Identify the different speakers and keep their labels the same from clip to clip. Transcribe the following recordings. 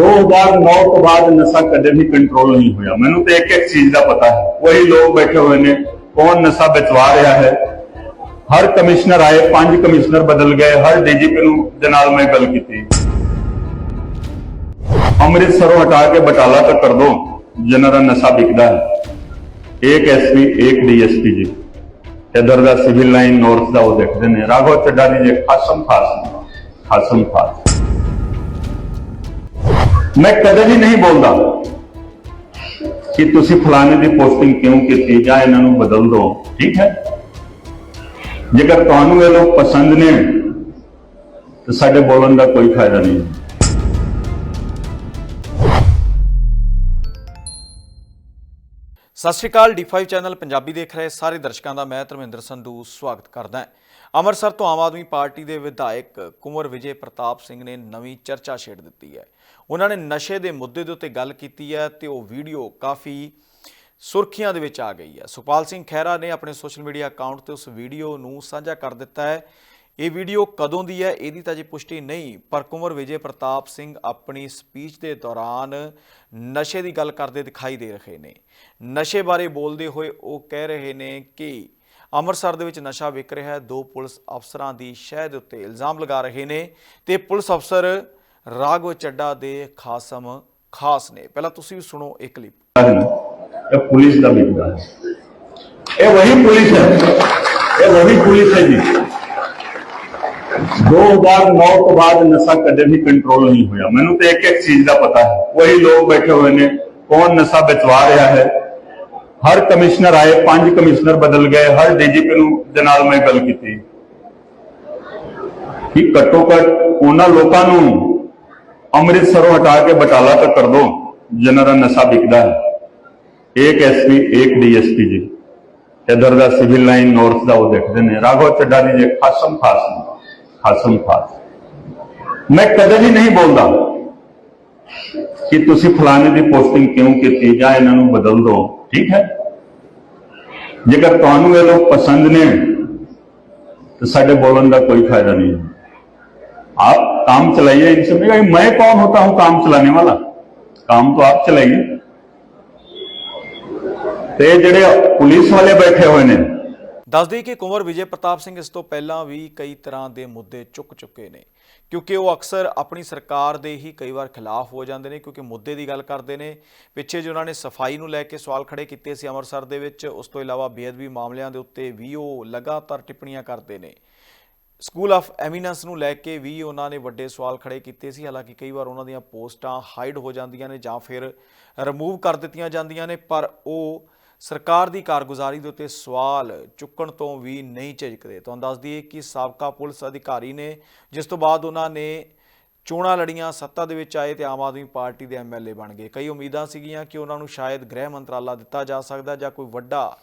Speaker 1: 2009 ਤੋਂ ਬਾਅਦ ਨਸ਼ਾ ਕਦੇ ਵੀ ਕੰਟਰੋਲ ਨਹੀਂ ਹੋਇਆ। ਮੈਨੂੰ ਤੇ ਇੱਕ ਇੱਕ ਚੀਜ਼ ਦਾ ਪਤਾ ਹੈ। ਵਹੀ ਲੋਕ ਬੈਠੇ ਹੋਏ ਨੇ, ਕੌਣ ਨਸ਼ਾ ਬਚਵਾ ਰਿਹਾ ਹੈ? ਹਰ ਕਮਿਸ਼ਨਰ ਆਏ, ਪੰਜ ਕਮਿਸ਼ਨਰ ਬਦਲ ਗਏ, ਹਰ ਡੀਜੀਪੀ ਨੂੰ ਦੇ ਨਾਲ ਮੈਂ ਗੱਲ ਕੀਤੀ। ਅੰਮ੍ਰਿਤਸਰੋਂ ਹਟਾ ਕੇ ਬਟਾਲਾ ਤੱਕ ਕਰ ਦੋ, ਜਿਨ੍ਹਾਂ ਦਾ ਨਸ਼ਾ ਵਿਕਦਾ ਹੈ। ਇੱਕ ਐਸਪੀ ਇੱਕ ਡੀਐਸਪੀ ਜੀ। ਇਧਰ ਦਾ ਸਿਵਲ ਲਾਈਨ ਨਾਰਥ ਦਾ ਉਹ ਦੇਖਦੇ ਨੇ। ਰਾਘਵ ਚੱਡਾ ਜੀ ਜੇ ਖਾਸਮ ਖਾਸ ਖਾਸਮ ਖਾਸ ਮੈਂ ਕਦੇ ਵੀ ਨਹੀਂ ਬੋਲਦਾ ਕਿ ਤੁਸੀਂ ਫਲਾਣੇ ਦੀ ਪੋਸਟਿੰਗ ਕਿਉਂ ਕੀਤੀ ਜਾਂ ਇਹਨਾਂ ਨੂੰ ਬਦਲ ਦਿਓ, ਠੀਕ ਹੈ? ਜੇਕਰ ਤੁਹਾਨੂੰ ਇਹ ਲੋਕ ਪਸੰਦ ਨੇ, ਤਾਂ ਸਾਡੇ ਬੋਲਣ ਦਾ ਕੋਈ ਫਾਇਦਾ ਨਹੀਂ।
Speaker 2: ਸਤਿ ਸ਼੍ਰੀ ਅਕਾਲ D5 ਚੈਨਲ ਪੰਜਾਬੀ ਦੇਖ ਰਹੇ ਸਾਰੇ ਦਰਸ਼ਕਾਂ ਦਾ ਮੈਂ ਧਰਮਿੰਦਰ ਸੰਧੂ, ਸਵਾਗਤ ਕਰਦਾ ਹਾਂ। ਅੰਮ੍ਰਿਤਸਰ ਤੋਂ ਆਮ ਆਦਮੀ ਪਾਰਟੀ ਦੇ ਵਿਧਾਇਕ ਕੁੰਵਰ ਵਿਜੇ ਪ੍ਰਤਾਪ ਸਿੰਘ ਨੇ ਨਵੀਂ ਚਰਚਾ ਛੇੜ ਦਿੱਤੀ ਹੈ। ਉਹਨਾਂ ਨੇ ਨਸ਼ੇ ਦੇ ਮੁੱਦੇ ਦੇ ਉੱਤੇ ਗੱਲ ਕੀਤੀ ਹੈ ਤੇ ਉਹ ਵੀਡੀਓ ਕਾਫੀ ਸੁਰਖੀਆਂ ਦੇ ਵਿੱਚ ਆ ਗਈ ਹੈ। ਸੁਖਪਾਲ ਸਿੰਘ ਖਹਿਰਾ ਨੇ ਆਪਣੇ ਸੋਸ਼ਲ ਮੀਡੀਆ ਅਕਾਊਂਟ ਤੇ ਉਸ ਵੀਡੀਓ ਨੂੰ ਸਾਂਝਾ ਕਰ ਦਿੱਤਾ ਹੈ। ਇਹ ਵੀਡੀਓ ਕਦੋਂ ਦੀ ਹੈ, ਇਹਦੀ ਤਾਂ ਜੀ ਪੁਸ਼ਟੀ ਨਹੀਂ, ਪਰ ਕੁੰਵਰ ਵਿਜੇ ਪ੍ਰਤਾਪ ਸਿੰਘ ਆਪਣੀ ਸਪੀਚ ਦੇ ਦੌਰਾਨ ਨਸ਼ੇ ਦੀ ਗੱਲ ਕਰਦੇ ਦਿਖਾਈ ਦੇ ਰਹੇ ਨੇ। ਨਸ਼ੇ ਬਾਰੇ ਬੋਲਦੇ ਹੋਏ ਉਹ ਕਹਿ ਰਹੇ ਨੇ ਕਿ ਅੰਮ੍ਰਿਤਸਰ ਦੇ ਵਿੱਚ ਨਸ਼ਾ ਵਿਕ ਰਿਹਾ ਹੈ। ਦੋ ਪੁਲਿਸ ਅਫਸਰਾਂ ਦੀ ਸ਼ਹਿ ਦੇ ਉੱਤੇ ਇਲਜ਼ਾਮ ਲਗਾ ਰਹੇ ਨੇ ਤੇ ਪੁਲਿਸ ਅਫਸਰ ਰਾਘਵ ਚੱਡਾ ਦੇ ਖਾਸਮ ਖਾਸ ਨੇ। ਪਹਿਲਾਂ ਤੁਸੀਂ ਵੀ ਸੁਣੋ ਇਹ ਕਲਿੱਪ
Speaker 1: ਇਹ ਪੁਲਿਸ ਦਾ ਵਿਕਦਾ ਹੈ। ਇਹ ਵਹੀ ਪੁਲਿਸ ਹੈ। ਇਹ ਵਹੀ ਪੁਲਿਸ ਹੈ ਜੀ। 2009 ਤੋਂ ਬਾਅਦ ਨਸ਼ਾ ਕਦੇ ਵੀ ਕੰਟਰੋਲ ਨਹੀਂ ਹੋਇਆ। ਮੈਨੂੰ ਤੇ ਇੱਕ ਇੱਕ ਚੀਜ਼ ਦਾ ਪਤਾ ਹੈ। ਵਹੀ ਲੋਕ ਬੈਠੇ ਹੋਏ ਨੇ। ਕੌਣ ਨਸ਼ਾ ਬਚਵਾ ਰਿਹਾ ਹੈ? ਹਰ ਕਮਿਸ਼ਨਰ ਆਏ, ਪੰਜ ਕਮਿਸ਼ਨਰ ਬਦਲ ਗਏ, ਹਰ ਡੀਜੀਪੀ ਨੂੰ ਦੇ ਨਾਲ ਮੈਂ ਗੱਲ ਕੀਤੀ। ਕਿ ਘੱਟੋ ਘੱਟ ਉਹਨਾਂ ਲੋਕਾਂ ਨੂੰ ਅੰਮ੍ਰਿਤਸਰੋਂ ਹਟਾ ਕੇ ਬਟਾਲਾ ਤੱਕ ਕਰ ਦੋ, ਜਿਨ੍ਹਾਂ ਦਾ ਨਸ਼ਾ ਵਿਕਦਾ ਹੈ। ਇੱਕ ਐਸਪੀ, ਇੱਕ ਡੀਐਸਪੀ ਜੀ। ਇਧਰ ਦਾ ਸਿਵਲ ਲਾਈਨ ਨਾਰਥ ਦਾ ਉਹ ਦੇਖਦੇ ਨੇ। ਰਾਘਵ ਚੱਡਾ ਜੀ ਜੇ ਖਾਸਮ ਖਾਸ ਖਾਸਮ ਖਾਸ। ਮੈਂ ਕਦੇ ਵੀ ਨਹੀਂ ਬੋਲਦਾ ਕਿ ਤੁਸੀਂ ਫਲਾਣੇ ਦੀ ਪੋਸਟਿੰਗ ਕਿਉਂ ਕੀਤੀ ਜਾਂ ਇਹਨਾਂ ਨੂੰ ਬਦਲ ਦਿਓ ਠੀਕ ਹੈ ਜੇਕਰ ਤੁਹਾਨੂੰ ਇਹ ਲੋਕ ਪਸੰਦ ਨੇ ਤਾਂ ਸਾਡੇ ਬੋਲਣ ਦਾ ਕੋਈ फायदा नहीं है आप काम चलाइए इनसे मैं कहा, मैं कौन होता हूं काम चलाने वाला काम तो आप चलाइए ਤੇ ਜਿਹੜੇ ਪੁਲਿਸ ਵਾਲੇ ਬੈਠੇ ਹੋਏ ਨੇ
Speaker 2: ਦੱਸ ਦੇਈਏ ਕਿ ਕੁੰਵਰ ਵਿਜੇ ਪ੍ਰਤਾਪ ਸਿੰਘ ਇਸ ਤੋਂ ਪਹਿਲਾਂ ਵੀ ਕਈ ਤਰ੍ਹਾਂ ਦੇ ਮੁੱਦੇ ਚੁੱਕ ਚੁੱਕੇ ਨੇ ਕਿਉਂਕਿ ਉਹ ਅਕਸਰ ਆਪਣੀ ਸਰਕਾਰ ਦੇ ਹੀ ਕਈ ਵਾਰ ਖਿਲਾਫ ਹੋ ਜਾਂਦੇ ਨੇ, ਕਿਉਂਕਿ ਮੁੱਦੇ ਦੀ ਗੱਲ ਕਰਦੇ ਨੇ। ਪਿੱਛੇ ਜੋ ਉਹਨਾਂ ਨੇ ਸਫ਼ਾਈ ਨੂੰ ਲੈ ਕੇ ਸਵਾਲ ਖੜੇ ਕੀਤੇ ਸੀ ਅੰਮ੍ਰਿਤਸਰ ਦੇ ਵਿੱਚ, ਉਸ ਤੋਂ ਇਲਾਵਾ ਬੇਅਦਬੀ ਮਾਮਲਿਆਂ ਦੇ ਉੱਤੇ ਵੀ ਉਹ ਲਗਾਤਾਰ ਟਿੱਪਣੀਆਂ ਕਰਦੇ ਨੇ। ਸਕੂਲ ਆਫ ਐਮੀਨੈਂਸ ਨੂੰ ਲੈ ਕੇ ਵੀ ਉਹਨਾਂ ਨੇ ਵੱਡੇ ਸਵਾਲ ਖੜੇ ਕੀਤੇ ਸੀ, ਹਾਲਾਂਕਿ ਕਈ ਵਾਰ ਉਹਨਾਂ ਦੀਆਂ ਪੋਸਟਾਂ ਹਾਈਡ ਹੋ ਜਾਂਦੀਆਂ ਨੇ ਜਾਂ ਫਿਰ ਰਿਮੂਵ ਕਰ ਦਿੱਤੀਆਂ ਜਾਂਦੀਆਂ ਨੇ, ਪਰ ਉਹ ਸਰਕਾਰ ਦੀ ਕਾਰਗੁਜ਼ਾਰੀ ਦੇ ਉੱਤੇ ਸਵਾਲ ਚੁੱਕਣ ਤੋਂ ਵੀ ਨਹੀਂ ਝਿਜਕਦੇ। ਤੁਹਾਨੂੰ ਦੱਸ ਦਈਏ ਕਿ ਸਾਬਕਾ ਪੁਲਿਸ ਅਧਿਕਾਰੀ ਨੇ, ਜਿਸ ਤੋਂ ਬਾਅਦ ਉਹਨਾਂ ਨੇ ਚੋਣਾਂ ਲੜੀਆਂ, ਸੱਤਾ ਦੇ ਵਿੱਚ ਆਏ ਤੇ ਆਮ ਆਦਮੀ ਪਾਰਟੀ ਦੇ ਐਮਐਲਏ ਬਣ ਗਏ। ਕਈ ਉਮੀਦਾਂ ਸੀਗੀਆਂ ਕਿ ਉਹਨਾਂ ਨੂੰ ਸ਼ਾਇਦ ਗ੍ਰਹਿ ਮੰਤਰਾਲਾ ਦਿੱਤਾ ਜਾ ਸਕਦਾ ਜਾਂ ਕੋਈ ਵੱਡਾ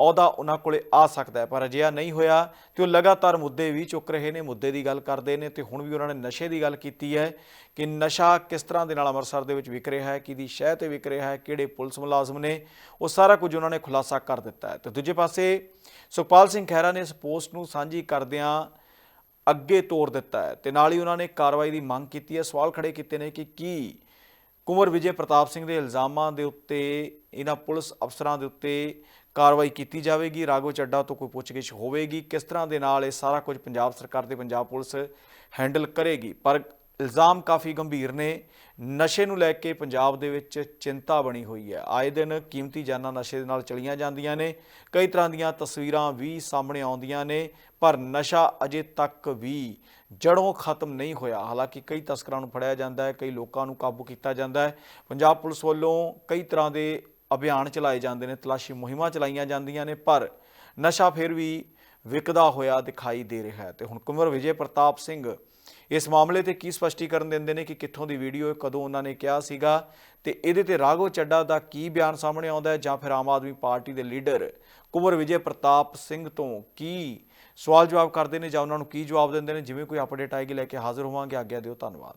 Speaker 2: ਅਹੁਦਾ ਉਹਨਾਂ ਕੋਲੇ ਆ ਸਕਦਾ ਹੈ। ਪਰ ਅਜਿਹਾ ਨਹੀਂ ਹੋਇਆ ਤੇ ਉਹ ਲਗਾਤਾਰ ਮੁੱਦੇ ਵੀ ਚੁੱਕ ਰਹੇ ਨੇ, ਮੁੱਦੇ ਦੀ ਗੱਲ ਕਰਦੇ ਨੇ ਤੇ ਹੁਣ ਵੀ ਉਹਨਾਂ ਨੇ ਨਸ਼ੇ ਦੀ ਗੱਲ ਕੀਤੀ ਹੈ ਕਿ ਨਸ਼ਾ ਕਿਸ ਤਰ੍ਹਾਂ ਦੇ ਨਾਲ ਅੰਮ੍ਰਿਤਸਰ ਦੇ ਵਿੱਚ ਵਿਕ ਰਿਹਾ ਹੈ, ਕਿਹਦੀ ਸ਼ਹਿ ਤੇ ਵਿਕ ਰਿਹਾ ਹੈ, ਕਿਹੜੇ ਪੁਲਿਸ ਮੁਲਾਜ਼ਮ ਨੇ, ਉਹ ਸਾਰਾ ਕੁਝ ਉਹਨਾਂ ਨੇ ਖੁਲਾਸਾ ਕਰ ਦਿੱਤਾ ਹੈ। ਤੇ ਦੂਜੇ ਪਾਸੇ ਸੁਖਪਾਲ ਸਿੰਘ ਖਹਿਰਾ ਨੇ ਇਸ ਪੋਸਟ ਨੂੰ ਸਾਂਝੀ ਕਰਦਿਆਂ ਅੱਗੇ ਤੋਰ ਦਿੱਤਾ ਹੈ ਤੇ ਨਾਲ ਹੀ ਉਹਨਾਂ ਨੇ ਕਾਰਵਾਈ ਦੀ ਮੰਗ ਕੀਤੀ ਹੈ। ਸਵਾਲ ਖੜੇ ਕੀਤੇ ਨੇ ਕਿ ਕੀ ਕੁੰਵਰ ਵਿਜੇ ਪ੍ਰਤਾਪ ਸਿੰਘ ਦੇ ਇਲਜ਼ਾਮਾਂ ਦੇ ਉੱਤੇ, ਇਹਨਾਂ ਪੁਲਿਸ ਅਫਸਰਾਂ ਦੇ ਉੱਤੇ ਕਾਰਵਾਈ ਕੀਤੀ ਜਾਵੇਗੀ। ਰਾਘਵ ਚੱਡਾ ਤੋਂ ਕੋਈ ਪੁੱਛਗਿੱਛ ਹੋਵੇਗੀ। ਕਿਸ ਤਰ੍ਹਾਂ ਦੇ ਨਾਲ ਇਹ ਸਾਰਾ ਕੁਝ ਪੰਜਾਬ ਸਰਕਾਰ ਤੇ ਪੰਜਾਬ ਪੁਲਿਸ ਹੈਂਡਲ ਕਰੇਗੀ? ਪਰ ਇਲਜ਼ਾਮ ਕਾਫੀ ਗੰਭੀਰ ਨੇ। ਨਸ਼ੇ ਨੂੰ ਲੈ ਕੇ ਪੰਜਾਬ ਦੇ ਵਿੱਚ ਚਿੰਤਾ ਬਣੀ ਹੋਈ ਹੈ। ਆਏ ਦਿਨ ਕੀਮਤੀ ਜਾਨਾਂ ਨਸ਼ੇ ਦੇ ਨਾਲ ਚਲੀਆਂ ਜਾਂਦੀਆਂ ਨੇ। ਕਈ ਤਰ੍ਹਾਂ ਦੀਆਂ ਤਸਵੀਰਾਂ ਵੀ ਸਾਹਮਣੇ ਆਉਂਦੀਆਂ ਨੇ। ਪਰ ਨਸ਼ਾ ਅਜੇ ਤੱਕ ਵੀ ਜੜੋਂ ਖਤਮ ਨਹੀਂ ਹੋਇਆ। ਹਾਲਾਂਕਿ ਕਈ ਤਸਕਰਾਂ ਨੂੰ ਫੜਿਆ ਜਾਂਦਾ ਹੈ, ਕਈ ਲੋਕਾਂ ਨੂੰ ਕਾਬੂ ਕੀਤਾ ਜਾਂਦਾ ਹੈ। ਪੰਜਾਬ ਪੁਲਿਸ ਵੱਲੋਂ ਕਈ ਤਰ੍ਹਾਂ ਦੇ ਅਭਿਆਨ ਚਲਾਏ ਜਾਂਦੇ ਨੇ, ਤਲਾਸ਼ੀ ਮੁਹਿੰਮਾਂ ਚਲਾਈਆਂ ਜਾਂਦੀਆਂ ਨੇ, ਪਰ ਨਸ਼ਾ ਫਿਰ ਵੀ ਵਿਕਦਾ ਹੋਇਆ ਦਿਖਾਈ ਦੇ ਰਿਹਾ ਹੈ। ਤੇ ਹੁਣ ਕੁੰਵਰ ਵਿਜੇ ਪ੍ਰਤਾਪ ਸਿੰਘ ਇਸ ਮਾਮਲੇ ਤੇ ਕੀ ਸਪਸ਼ਟੀਕਰਨ ਦਿੰਦੇ ਨੇ ਕਿ ਕਿੱਥੋਂ ਦੀ ਵੀਡੀਓ ਹੈ, ਕਦੋਂ ਉਹਨਾਂ ਨੇ ਕਿਹਾ ਸੀਗਾ ਤੇ ਇਹਦੇ ਤੇ ਰਾਘਵ ਚੱਡਾ ਦਾ ਕੀ ਬਿਆਨ ਸਾਹਮਣੇ ਆਉਂਦਾ ਹੈ ਜਾਂ ਫਿਰ ਆਮ ਆਦਮੀ ਪਾਰਟੀ ਦੇ ਲੀਡਰ ਕੁੰਵਰ ਵਿਜੇ ਪ੍ਰਤਾਪ ਸਿੰਘ ਤੋਂ ਕੀ ਸਵਾਲ ਜਵਾਬ ਕਰਦੇ ਨੇ ਜਾਂ ਉਹਨਾਂ ਨੂੰ ਕੀ ਜਵਾਬ ਦਿੰਦੇ ਨੇ? ਜਿਵੇਂ ਕੋਈ ਅਪਡੇਟ ਆਏਗੀ, ਲੈ ਕੇ ਹਾਜ਼ਰ ਹੋਵਾਂਗੇ। ਆਗਿਆ ਦਿਓ, ਧੰਨਵਾਦ।